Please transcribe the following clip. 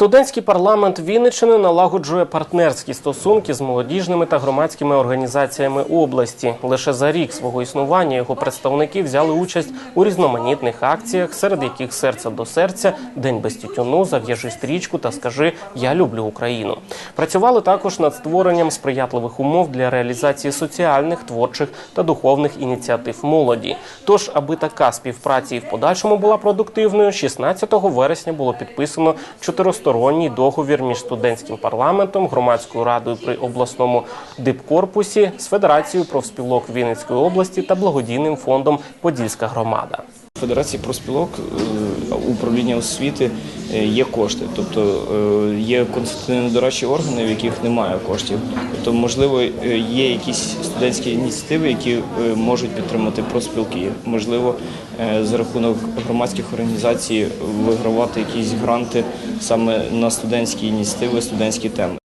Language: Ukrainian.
Студентський парламент Вінниччини налагоджує партнерські стосунки з молодіжними та громадськими організаціями області. Лише за рік свого існування його представники взяли участь у різноманітних акціях, серед яких серце до серця, день без тютюну, зав'яжи стрічку та скажи Я люблю Україну. Працювали також над створенням сприятливих умов для реалізації соціальних, творчих та духовних ініціатив молоді. Тож, аби така співпраця і в подальшому була продуктивною, 16 вересня було підписано чотиристоронній договір між студентським парламентом, громадською радою при обласному дипкорпусі з Федерацією профспілок Вінницької області та благодійним фондом Подільська громада. Федерації профспілок е, управління освіти е, є кошти, тобто е, є конституційно дорадчі органи, в яких немає коштів. Тобто, можливо, є якісь студентські ініціативи, які можуть підтримати профспілки. Можливо, за рахунок громадських організацій вигравати якісь гранти саме на студентські ініціативи, студентські теми.